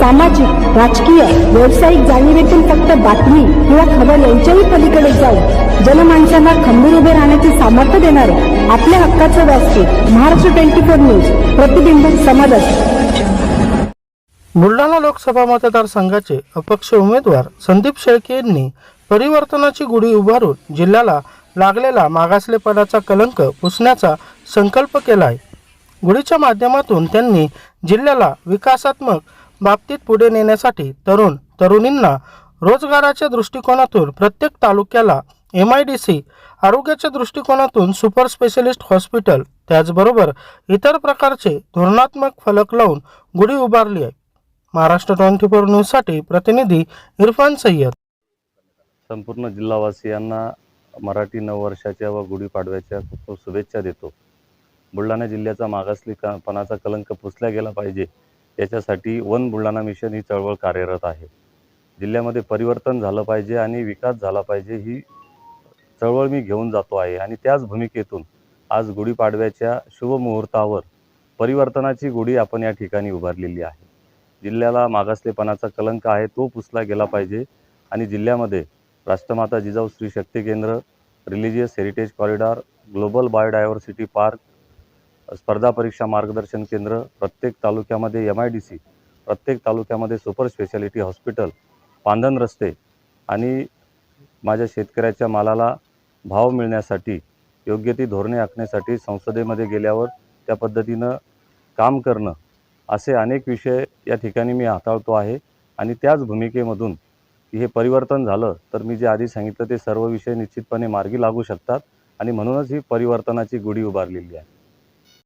सामाजिक राजकीय व्यावसायिक जाणीवेतून फक्त बातमी किंवा खबर यांच्याही पलीकडे जाऊन जनमानसांना खंबीर उभे राहण्याचे सामर्थ्य देणारे आपल्या हक्काचं व्यासपीठ महाराष्ट्र ट्वेंटी फोर न्यूज प्रतिबिंब समाजात बुलढाणा लोकसभा मतदारसंघाचे अपक्ष उमेदवार संदीप शेळके यांनी परिवर्तनाची गुढी उभारून जिल्ह्याला लागलेला मागासलेपणाचा कलंक पुसण्याचा संकल्प केला आहे गुढीच्या माध्यमातून त्यांनी जिल्ह्याला विकासात्मक बाबतीत पुढे नेण्यासाठी तरुण तरुणींना रोजगाराच्या दृष्टिकोनातून प्रत्येक तालुक्याला एम आय डी सी आरोग्याच्या दृष्टिकोनातून सुपर स्पेशलिस्ट हॉस्पिटल त्याचबरोबर इतर प्रकारचे धोरणात्मक फलक लावून गुढी उभारली आहे. महाराष्ट्र ट्वेंटी फोर न्यूजसाठी प्रतिनिधी इरफान सय्यद. संपूर्ण जिल्हावासियांना मराठी नववर्षाच्या व गुढीपाडव्याच्या खूप खूप शुभेच्छा देतो. बुलढाणा जिल्ह्याचा मागासलीपणाचा कलंक पुसला गेला पाहिजे. याच्यासाठी वन बुलढाणा मिशन ही चळवळ कार्यरत आहे. जिल्ह्यामध्ये परिवर्तन झालं पाहिजे आणि विकास झाला पाहिजे ही चळवळ मी घेऊन जातो आहे. आणि त्याच भूमिकेतून आज गुढीपाडव्याच्या शुभमुहूर्तावर परिवर्तनाची गुढी आपण या ठिकाणी उभारलेली आहे. जिल्ह्याला मागासलेपणाचा कलंक आहे तो पुसला गेला पाहिजे. आणि जिल्ह्यामध्ये राष्ट्रमाता जिजाऊ स्त्री शक्ती केंद्र religious heritage corridor global biodiversity park स्पर्धा परीक्षा मार्गदर्शन केंद्र प्रत्येक तालुक्यामध्ये एम आय डी सी प्रत्येक तालुक्यामध्ये सुपर स्पेशालिटी हॉस्पिटल पांधन रस्ते आणि माझ्या शेतकऱ्याच्या मालाला भाव मिळण्यासाठी योग्य ती धोरणे आखण्यासाठी संसदेमध्ये गेल्यावर त्या पद्धतीनं काम करणं असे अनेक विषय या ठिकाणी मी हाताळतो आहे. आणि त्याच भूमिकेमधून हे परिवर्तन झालं तर मी जे आधी सांगितलं ते सर्व विषय निश्चितपणे मार्गी लागू शकतात आणि म्हणूनच ही परिवर्तनाची गुढी उभारलेली आहे.